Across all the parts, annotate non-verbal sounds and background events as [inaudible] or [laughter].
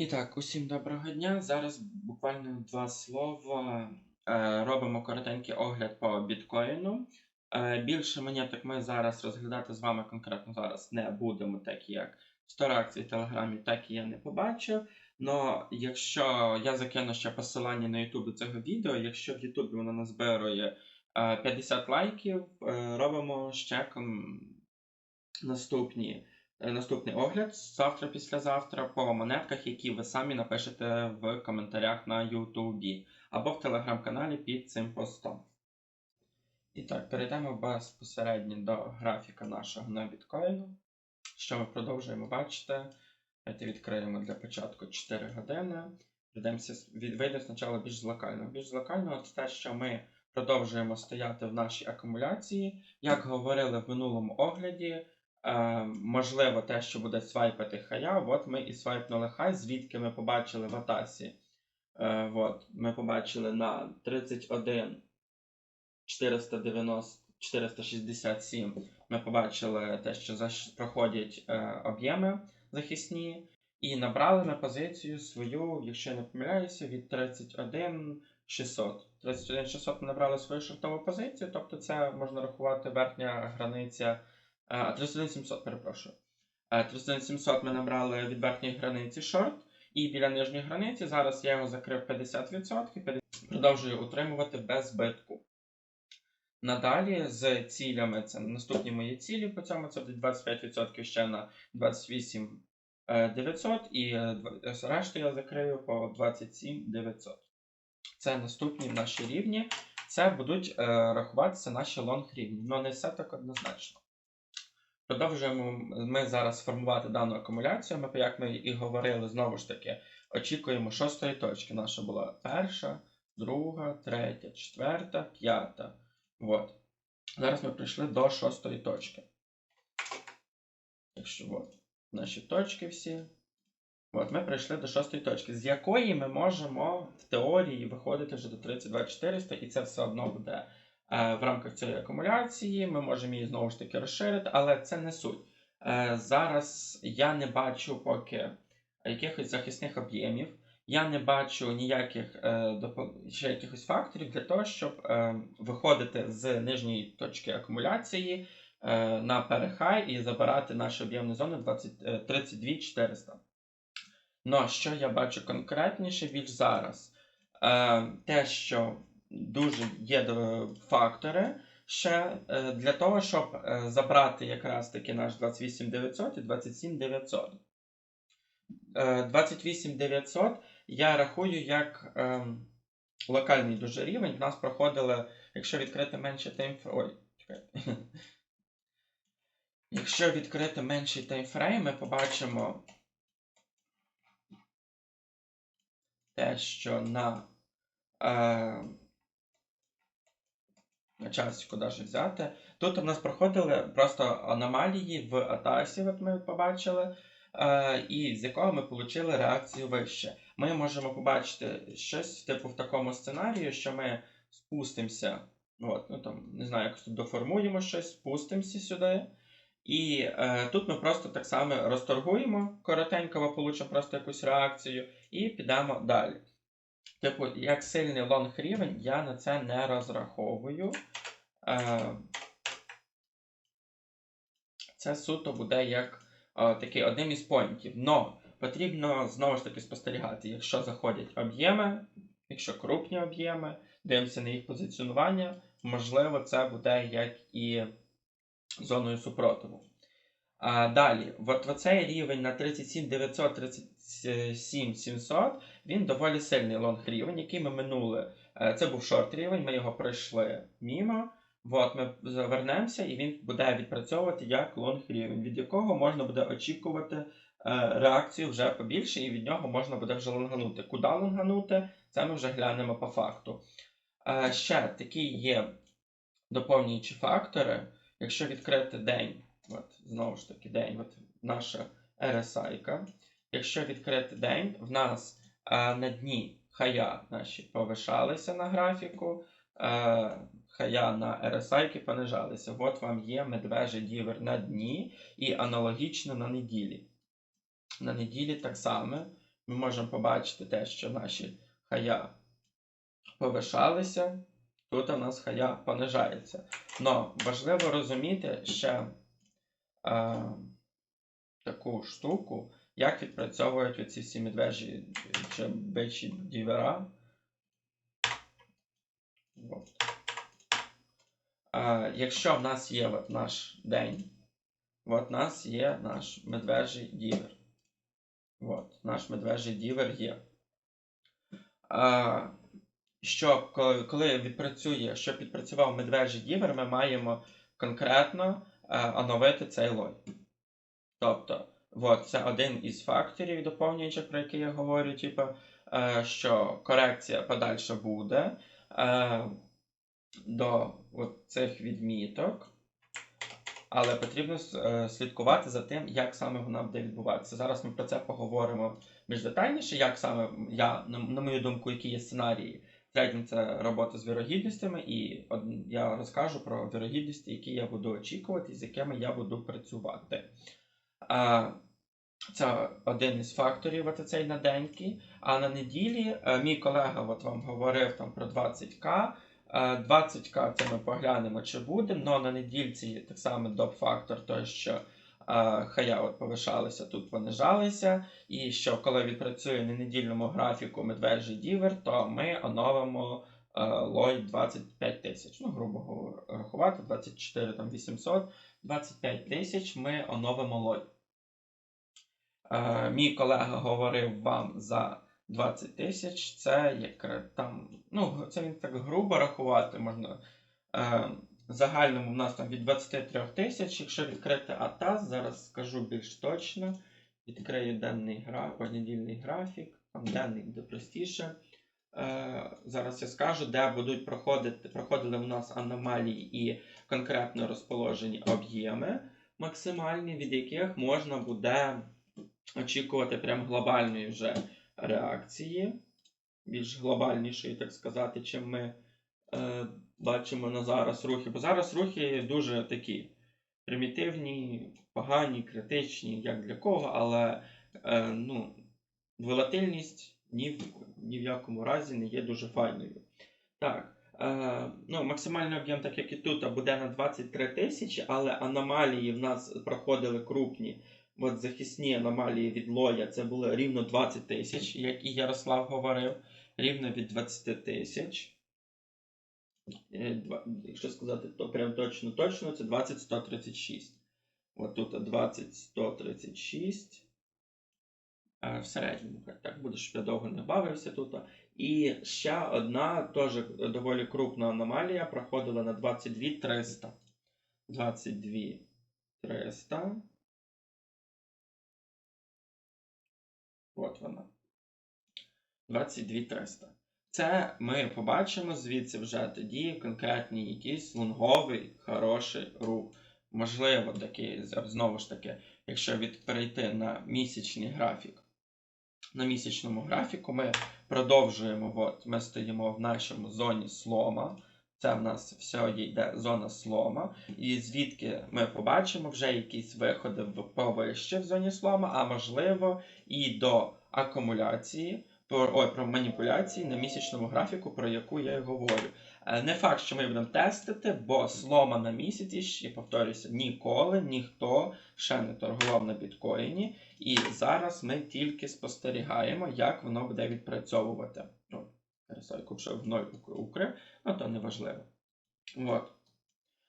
І так, усім доброго дня. Зараз буквально два слова. Е, робимо коротенький огляд по біткоїну. Е, більше монеток ми зараз розглядати з вами конкретно зараз не будемо, так як 100 реакцій в Телеграмі, так і я не побачив. Но якщо я закину ще посилання на YouTube цього відео, якщо в YouTube воно назбирує е, 50 лайків, е, робимо ще наступні. Е, Наступний огляд завтра, післязавтра по монетках, які ви самі напишете в коментарях на Ютубі або в телеграм-каналі під цим постом. І так, перейдемо безпосередньо до графіка нашого на біткоїну. Що ми продовжуємо бачити? Давайте відкриємо для початку 4 години. Прийдемося від- Вийде спочатку більш з. Більш з це те, що ми продовжуємо стояти в нашій акумуляції. Як говорили в минулому огляді, Е, можливо, те, що буде свайпати хая, от ми і свайпнули хай, звідки ми побачили в Атасі. Е, от, ми побачили на 31 490, 467. Ми побачили те, що проходять е, об'єми захисні, і набрали ми позицію свою, якщо я не помиляюся, від 31 600. 31 600 ми набрали свою шортову позицію, тобто це можна рахувати верхня границя. А, 31700, перепрошую. 31700 ми набрали від верхньої границі шорт, і біля нижньої границі зараз я його закрив 50%, 50 продовжую утримувати без збитку. Надалі з цілями, це наступні мої цілі по цьому, це буде 25% ще на 28 е, 900 і е, решту я закрию по 27 900. Це наступні наші рівні. Це будуть е, рахуватися наші лонг рівні, але не все так однозначно. Продовжуємо ми зараз формувати дану акумуляцію. Ми, як ми і говорили, знову ж таки, очікуємо шостої точки. Наша була перша, друга, третя, четверта, п'ята. От. Зараз ми прийшли до шостої точки. Якщо от, наші точки всі. От, ми прийшли до шостої точки, з якої ми можемо в теорії виходити вже до 32400, і це все одно буде в рамках цієї акумуляції. Ми можемо її знову ж таки розширити, але це не суть. Е, зараз я не бачу поки якихось захисних об'ємів. Я не бачу ніяких е, ще якихось факторів для того, щоб е, виходити з нижньої точки акумуляції е, на перехай і забирати нашу об'ємну зону 20, е, 32 400. Но що я бачу конкретніше більш зараз? Е, те, що дуже є е, фактори ще е, для того, щоб е, забрати якраз таки наш 28900 і 27900. Е, 28900 я рахую як локальний дуже рівень. В нас проходили, якщо відкрити менше таймфрейм. Ой, чекайте. [laughs] Якщо відкрити менший таймфрейм, ми побачимо те, що на, е, часі даже взяти. Тут у нас проходили просто аномалії в Атасі, от ми побачили, е, і з якого ми отримали реакцію вище. Ми можемо побачити щось типу в такому сценарію, що ми спустимося. От, ну там, не знаю, якось тут доформуємо щось, спустимося сюди. І е, тут ми просто так само розторгуємо коротенько, ми получимо просто якусь реакцію, і підемо далі. Типу, як сильний лонг рівень, я на це не розраховую. Е, це суто буде як е, такий одним із поінтів. Но потрібно знову ж таки спостерігати, якщо заходять об'єми, якщо крупні об'єми, дивимося на їх позиціонування, можливо, це буде як і зоною супротиву. А, далі, от оцей рівень на 37 900, 37 700, він доволі сильний лонг рівень, який ми минули. Е, Це був шорт рівень, ми його пройшли мімо. От ми завернемося, і він буде відпрацьовувати як лонг рівень, від якого можна буде очікувати е, реакцію вже побільше, і від нього можна буде вже лонганути. Куди лонганути, це ми вже глянемо по факту. Е, ще такі є доповнюючі фактори. Якщо відкрити день, от, знову ж таки, день, от наша RSI. Якщо відкрити день, в нас е, на дні хая наші повишалися на графіку, е, хая на RSI понижалися. От вам є медвежий дівер на дні і аналогічно на неділі. На неділі так само ми можемо побачити те, що наші хая повишалися, тут у нас хая понижається. Но важливо розуміти ще е, таку штуку, як відпрацьовують оці всі медвежі чи бичі дівера. От. Е, якщо в нас є от наш день, от в нас є наш медвежий дівер. От, наш медвежий дівер є. А, щоб коли, коли відпрацює, щоб відпрацював медвежий дівер, ми маємо конкретно а, оновити цей лой. Тобто, от, це один із факторів доповнюючих, про який я говорю, типу, е, що корекція подальша буде е, до цих відміток. Але потрібно е, слідкувати за тим, як саме вона буде відбуватися. Зараз ми про це поговоримо більш детальніше, як саме я, на, мою думку, які є сценарії. Третім це робота з вірогідностями, і я розкажу про вірогідності, які я буду очікувати, з якими я буду працювати. А, це один із факторів, цей на деньки. А на неділі е, мій колега от вам говорив там про 20к. Е, 20к це ми поглянемо, чи буде, але на недільці так само доп-фактор, той, що е, хая от повишалися, тут понижалися. І що коли відпрацює на недільному графіку медвежий дівер, то ми оновимо е, лой 25 тисяч. Ну, грубо говоря, рахувати, 24 там 800, 25 тисяч ми оновимо лой. Е, мій колега говорив вам за 20 тисяч, це як там, ну, це він так грубо рахувати можна. Е, загальному в нас там від 23 тисяч, якщо відкрити АТАС, зараз скажу більш точно. Відкрию денний графік, понедільний графік, там денний буде простіше. Е, зараз я скажу, де будуть проходити, проходили у нас аномалії і конкретно розположені об'єми максимальні, від яких можна буде очікувати прям глобальної вже реакції, більш глобальнішої, так сказати, чим ми е, бачимо на зараз рухи. Бо зараз рухи дуже такі примітивні, погані, критичні, як для кого, але е, ну, волатильність ні в, ні в якому разі не є дуже файною. Так. Е, ну, максимальний об'єм, так як і тут, буде на 23 тисячі, але аномалії в нас проходили крупні. От захисні аномалії від Лоя це було рівно 20 тисяч, як і Ярослав говорив, рівно від 20 тисяч. Е, Якщо сказати, то прям точно точно, це 20-136. От тут 20-136. Е, В середньому, так буде, щоб я довго не бавився тут. І ще одна теж доволі крупна аномалія проходила на 22 300. 22 300. От вона. 22 300. Це ми побачимо звідси вже тоді конкретний якийсь лонговий хороший рух. Можливо, такий, знову ж таки, якщо від, перейти на місячний графік. На місячному графіку ми продовжуємо, от, ми стоїмо в нашому зоні слома. Це в нас сьогодні йде зона слома. І звідки ми побачимо вже якісь виходи в повище в зоні слома, а можливо і до акумуляції, про, ой, про маніпуляції на місячному графіку, про яку я й говорю. Е, Не факт, що ми будемо тестити, бо слома на місяці, ще повторюся, ніколи ніхто ще не торгував на біткоїні. І зараз ми тільки спостерігаємо, як воно буде відпрацьовувати. Пересойку вже в ноль укрив, важливо. От.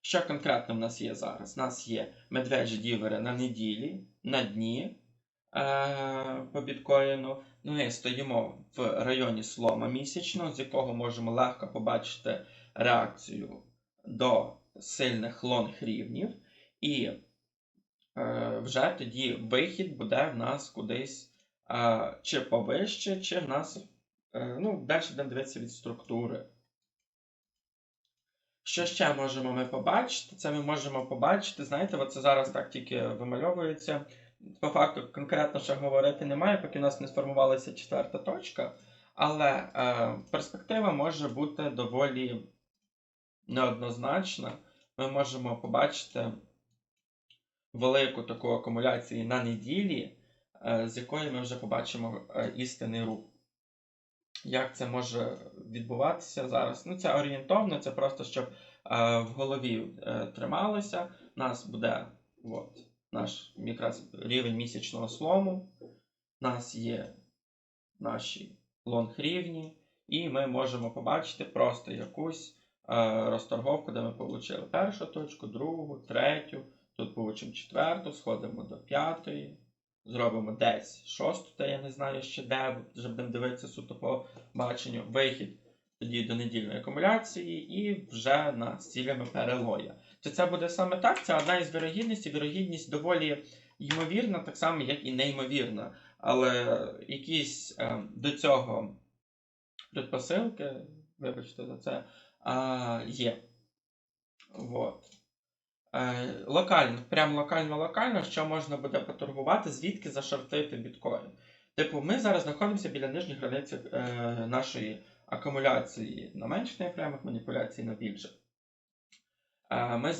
Що конкретно в нас є зараз? У нас є медвежі дівери на неділі, на дні е- по біткоїну. Ну і стоїмо в районі слома місячного, з якого можемо легко побачити реакцію до сильних лонг рівнів. І е, вже тоді вихід буде в нас кудись е, чи повище, чи в нас. е, Ну, далі будемо дивитися від структури. Що ще можемо ми побачити? Це ми можемо побачити, знаєте, от це зараз так тільки вимальовується. По факту конкретно ще говорити немає, поки у нас не сформувалася четверта точка. Але е, перспектива може бути доволі неоднозначна. Ми можемо побачити велику таку акумуляцію на неділі, е, з якої ми вже побачимо е, істинний рух. Як це може відбуватися зараз? Ну, це орієнтовно, це просто щоб е, в голові е, трималося. У нас буде от, наш якраз рівень місячного слому. У нас є наші лонг рівні, і ми можемо побачити просто якусь е, розторговку, де ми отримали першу точку, другу, третю. Тут получимо четверту, сходимо до п'ятої, зробимо десь шосту, та я не знаю ще де, вже будемо дивитися суто по баченню. Вихід тоді до недільної акумуляції і вже на цілями перелоя. Чи це буде саме так? Це одна із вірогідностей. Вірогідність доволі ймовірна, так само, як і неймовірна. Але якісь е, до цього предпосилки, вибачте за це, а, є. Вот. Е, локально, прям локально-локально, що можна буде поторгувати, звідки зашортити біткоін. Типу, ми зараз знаходимося біля нижніх границь е, нашої акумуляції на менших таймфреймах, маніпуляції на більших. Е, ми,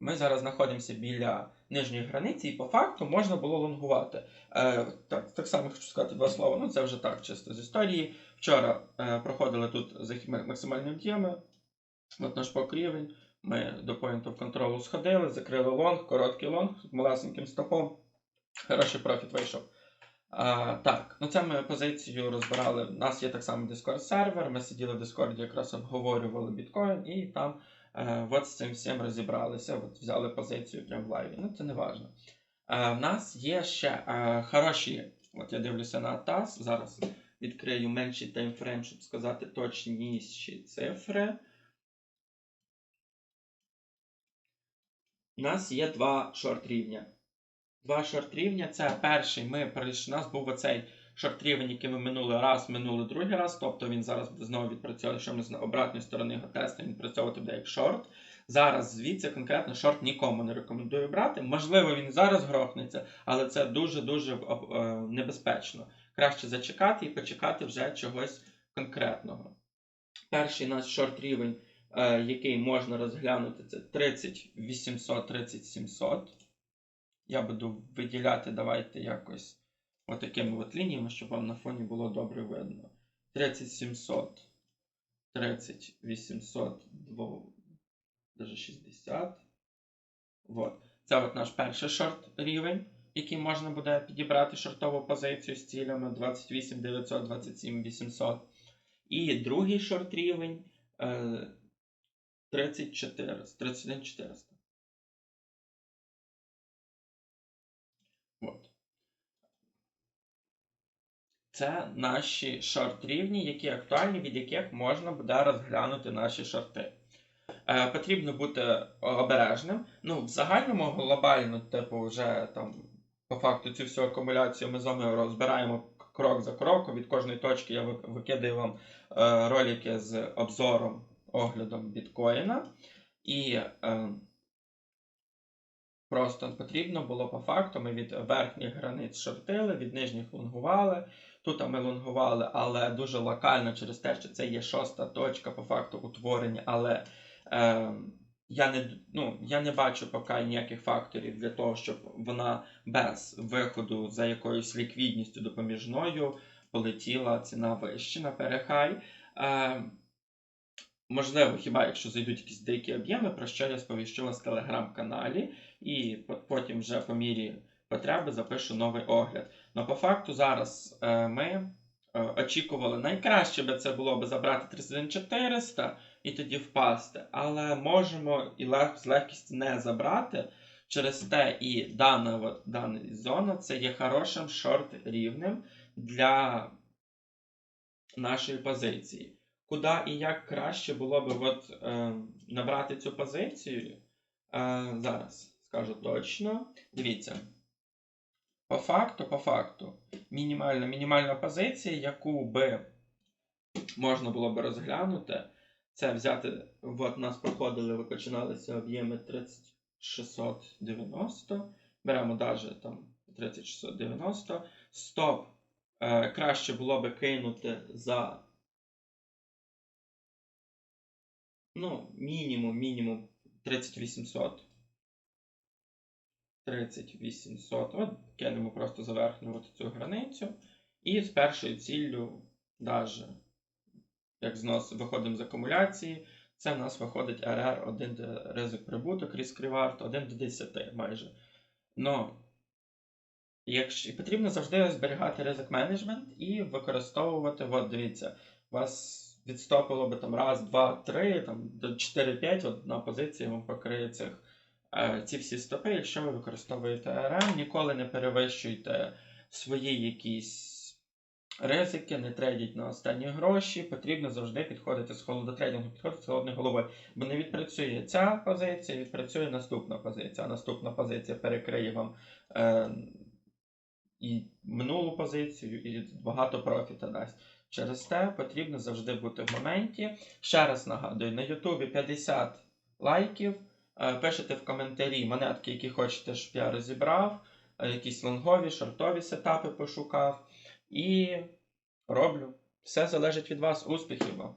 ми зараз знаходимося біля нижньої границі, і по факту можна було лонгувати. Е, так, так само хочу сказати два слова. Ну, це вже так, чисто з історії. Вчора е, проходили тут за максимальними діями. От наш покрівень. Ми до point of control сходили, закрили лонг, короткий лонг з малесеньким стопом. Хороший профіт вийшов. А, так, ну це ми позицію розбирали. У нас є так само Discord сервер. Ми сиділи в Discord, якраз обговорювали біткоін, і там е, от з цим всім розібралися. От взяли позицію прямо в лайві. Ну, це не важно. Е, в нас є ще е, хороші. От я дивлюся на ТАС. Зараз відкрию менший таймфрейм, щоб сказати точніші цифри. У нас є два шорт рівня. Два шорт рівня. Це перший. Ми прийшли. У нас був оцей шорт рівень, який ми минулий раз, минулий другий раз. Тобто він зараз буде знову відпрацьовувати, якщо ми з обратної сторони його тестимо, він працьовувати буде як шорт. Зараз звідси конкретно шорт нікому не рекомендую брати. Можливо, він зараз грохнеться, але це дуже-дуже е, небезпечно. Краще зачекати і почекати вже чогось конкретного. Перший наш шорт рівень який можна розглянути, це 30 800, 30 700. Я буду виділяти, давайте якось отакими от лініями, щоб вам на фоні було добре видно. 30 700, 30 800, 2, даже 60. Вот. Це от наш перший шорт рівень, який можна буде підібрати шортову позицію з цілями 28 900, 27 800. І другий шорт рівень. Е, 30 400, 31 400. От. Це наші шорт рівні, які актуальні, від яких можна буде розглянути наші шорти. Е, потрібно бути обережним. Ну, в загальному глобально, типу, вже там, по факту, цю всю акумуляцію ми з вами розбираємо крок за кроком. Від кожної точки я викидаю вам е, ролики з обзором, оглядом біткоїна. І е, просто потрібно було по факту, ми від верхніх границь шортили, від нижніх лонгували. Тут ми лонгували, але дуже локально через те, що це є шоста точка по факту утворення, але е, я, не, ну, я не бачу поки ніяких факторів для того, щоб вона без виходу за якоюсь ліквідністю допоміжною полетіла ціна вище на перехай. Е, Можливо, хіба якщо зайдуть якісь деякі об'єми, про що я сповіщу в телеграм-каналі, і потім вже по мірі потреби запишу новий огляд. Ну, по факту, зараз е, ми е, очікували найкраще би це було би забрати 31400 і тоді впасти, але можемо і лег, з легкістю не забрати. Через те і дана, от, дана зона це є хорошим шорт рівнем для нашої позиції. Куди і як краще було би от, е, набрати цю позицію? Е, зараз скажу точно. Дивіться. По факту, по факту, мінімальна, мінімальна позиція, яку би можна було би розглянути, це взяти, от нас проходили, ви починалися об'єми 3690. Беремо навіть там 3690. Стоп. Е, краще було би кинути за ну, мінімум, мінімум 3800. 3800. От кинемо просто за цю границю. І з першою ціллю, даже, як знос виходимо з акумуляції, це в нас виходить RR 1 ризик прибуток, різк ревард 1 до 10 майже. Но якщо, потрібно завжди зберігати ризик менеджмент і використовувати, от дивіться, у вас відстопило би там раз, два, три, там до 4-5, одна позиція вам покриє цих, е, ці всі стопи. Якщо ви використовуєте RM, ніколи не перевищуйте свої якісь ризики, не трейдіть на останні гроші. Потрібно завжди підходити з холодотрейдингу, підходити з холодною головою. Бо не відпрацює ця позиція, відпрацює наступна позиція. А наступна позиція перекриє вам е, і минулу позицію, і багато профіта дасть. Через те потрібно завжди бути в моменті. Ще раз нагадую, на Ютубі 50 лайків. Е, Пишете в коментарі монетки, які хочете, щоб я розібрав, е, якісь лонгові, шортові сетапи пошукав. І роблю. Все залежить від вас. Успіхів вам!